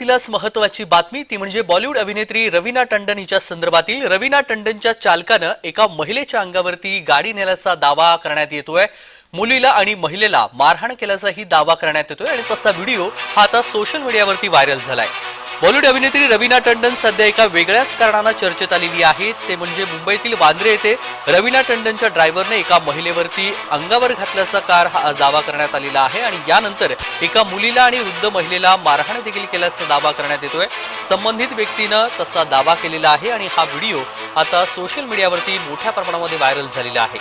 तिलाच महत्वाची बातमी ती म्हणजे बॉलिवूड अभिनेत्री रवीना टंडन हिच्या संदर्भातील रवीना टंडनच्या चालकानं एका महिलेच्या अंगावरती गाडी नेल्याचा दावा करण्यात येतोय. मुलीला आणि महिलेला मारहाण केल्याचाही दावा करण्यात येतोय आणि तसा व्हिडिओ हा आता सोशल मीडियावरती व्हायरल झालाय. बॉलिवूड अभिनेत्री रवीना टंडन सध्या एका वेगळ्याच कारणानं चर्चेत आलेली आहे. ते म्हणजे मुंबईतील वांद्रे येथे रवीना टंडनच्या ड्रायव्हरने एका महिलेवरती अंगावर घातल्याचा कार हा दावा करण्यात आलेला आहे आणि यानंतर एका मुलीला आणि वृद्ध महिलेला मारहाण देखील केल्याचा दावा करण्यात येतोय. संबंधित व्यक्तीनं तसा दावा केलेला आहे आणि हा व्हिडिओ आता सोशल मीडियावरती मोठ्या प्रमाणामध्ये व्हायरल झालेला आहे.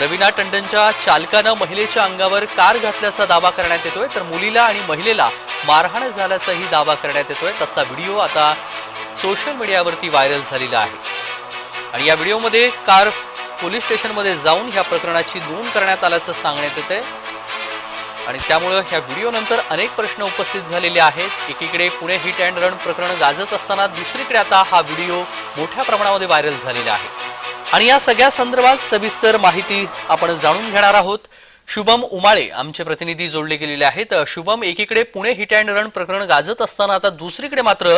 रवीना टंडनच्या चालकानं महिलेच्या अंगावर कार घातल्याचा दावा करण्यात येतोय. तर मुलीला आणि महिलेला मारहाण झाल्याचाही दावा करण्यात येतोय. तसा व्हिडिओ आता सोशल मीडियावरती व्हायरल झालेला आहे. आणि या व्हिडिओमध्ये कार पोलीस स्टेशनमध्ये जाऊन ह्या प्रकरणाची नोंद करण्यात आल्याचं सांगण्यात येतंय. आणि त्यामुळं ह्या व्हिडिओनंतर अनेक प्रश्न उपस्थित झालेले आहेत. एकीकडे पुणे हिट अँड रन प्रकरण गाजत असताना दुसरीकडे आता हा व्हिडिओ मोठ्या प्रमाणामध्ये व्हायरल झालेला आहे. आणि या सगळ्या संदर्भात सविस्तर माहिती आपण जाणून घेणार आहोत. शुभम उमाळे आमचे प्रतिनिधी जोडले गेलेले आहेत. शुभम एकीकडे पुणे हिट अँड रन प्रकरण गाजत असताना आता दुसरीकडे मात्र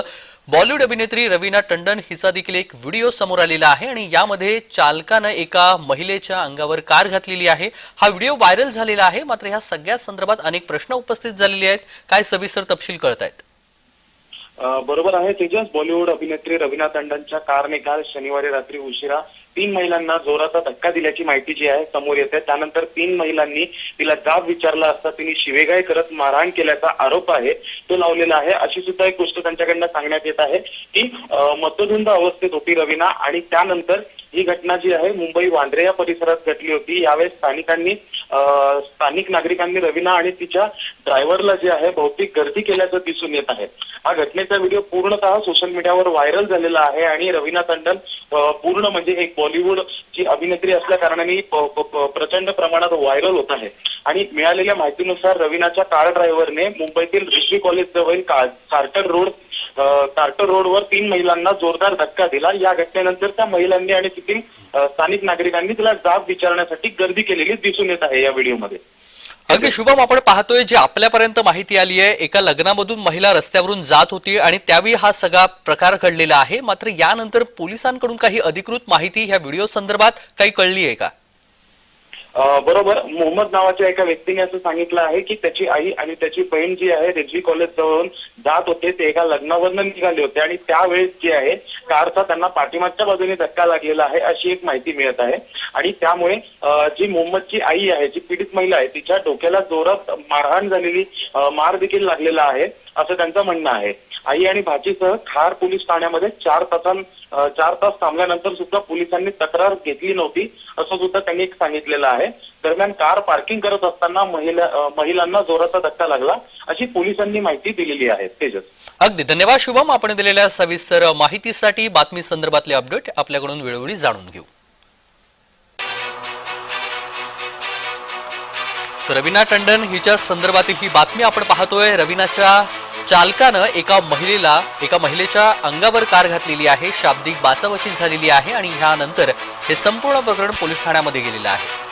बॉलिवूड अभिनेत्री रवीना टंडन हिचा देखील एक व्हिडिओ समोर आलेला आहे आणि यामध्ये चालकानं एका महिलेच्या अंगावर कार घातलेली आहे. हा व्हिडिओ व्हायरल झालेला आहे. मात्र ह्या सगळ्या संदर्भात अनेक प्रश्न उपस्थित झालेले आहेत. काय सविस्तर तपशील कळत आहेत बरोबर आहे. तेजस बॉलिवूड अभिनेत्री रवीना टंडनच्या कारने काल शनिवारी रात्री उशिरा तीन महिलांना जोराचा धक्का दिल्याची माहिती जी आहे समोर येते. त्यानंतर तीन महिलांनी तिला जाब विचारला असता तिने शिवेगाय करत मारहाण केल्याचा आरोप आहे तो लावलेला आहे. अशी सुद्धा एक गोष्ट त्यांच्याकडनं सांगण्यात येत आहे की मतधुंद अवस्थेत होती रवीना आणि त्यानंतर ही घटना जी आहे मुंबई वांद्रे या परिसरात घडली होती. यावेळेस स्थानिकांनी स्थानिक नागरिकांनी रवीना आणि तिच्या ड्रायव्हरला जे आहे बहुतेक गर्दी केल्याचं दिसून येत आहे. हा घटनेचा व्हिडिओ पूर्णतः सोशल मीडियावर व्हायरल झालेला आहे आणि रवीना टंडन पूर्ण म्हणजे एक बॉलिवूड ची अभिनेत्री असल्या कारणाने प्रचंड प्रमाणात व्हायरल होत आहे. आणि मिळालेल्या माहितीनुसार रवीनाच्या कार ड्रायव्हरने मुंबईतील ऋषी कॉलेज जवळ कार्टर रोड कार्टर रोडवर तीन महिलांना जोरदार धक्का दिला. या घटनेनंतर त्या महिलांनी आणि तेथील स्थानिक नागरिकांनी तिला जाब विचारण्यासाठी गर्दी केलेली दिसून येत आहे या व्हिडिओमध्ये. अगदी शुभम आपण पाहतोय जे आपल्यापर्यंत माहिती आली आहे एका लग्नामधून महिला रस्त्यावरून जात होती आणि त्यावेळी हा सगळा प्रकार घडलेला आहे. मात्र यानंतर पोलिसांकडून काही अधिकृत माहिती ह्या व्हिडिओ संदर्भात काही कळली आहे का? बरोबर. मोहम्मद नावाच्या एका व्यक्तीने असं सांगितलं आहे की त्याची आई आणि त्याची बहीण जी आहे रेजवी कॉलेज जवळून जात होते. ते एका लग्नावरनं निघाले होते आणि त्यावेळेस जे आहे कारचा त्यांना पाठीमागच्या बाजूने धक्का लागलेला आहे अशी एक माहिती मिळत आहे. आणि त्यामुळे जी मोहम्मदची आई आहे जी पीडित महिला आहे तिच्या डोक्याला जोरात मारहाण झालेली मार देखील लागलेला आहे असं त्यांचं म्हणणं आहे. आई आणि भाचीसह खार पोलीस ठाण्यामध्ये चार तासां चार तास थांबल्यानंतर सुद्धा पोलिसांनी तक्रार घेतली नव्हती असं सुद्धा त्यांनी सांगितलेलं आहे. दरम्यान कार पार्किंग करत असताना महिला महिलांना जोराचा धक्का लागला अशी पोलिसांनी माहिती दिलेली आहे. तेजस. अगदी. धन्यवाद शुभम. आपण दिलेल्या सविस्तर माहितीसाठी बातमी संदर्भातले अपडेट आपल्याकडून वेळोवेळी जाणून घेऊ. तर रवीना टंडन हिच्या संदर्भातील ही बातमी आपण पाहतोय. रवीनाच्या चालकानं एका महिलेला एका महिलेच्या अंगावर कार घातलेली आहे. शाब्दिक बाचाबाची झालेली आहे आणि ह्यानंतर हे संपूर्ण प्रकरण पोलीस ठाण्यामध्ये गेलेलं आहे.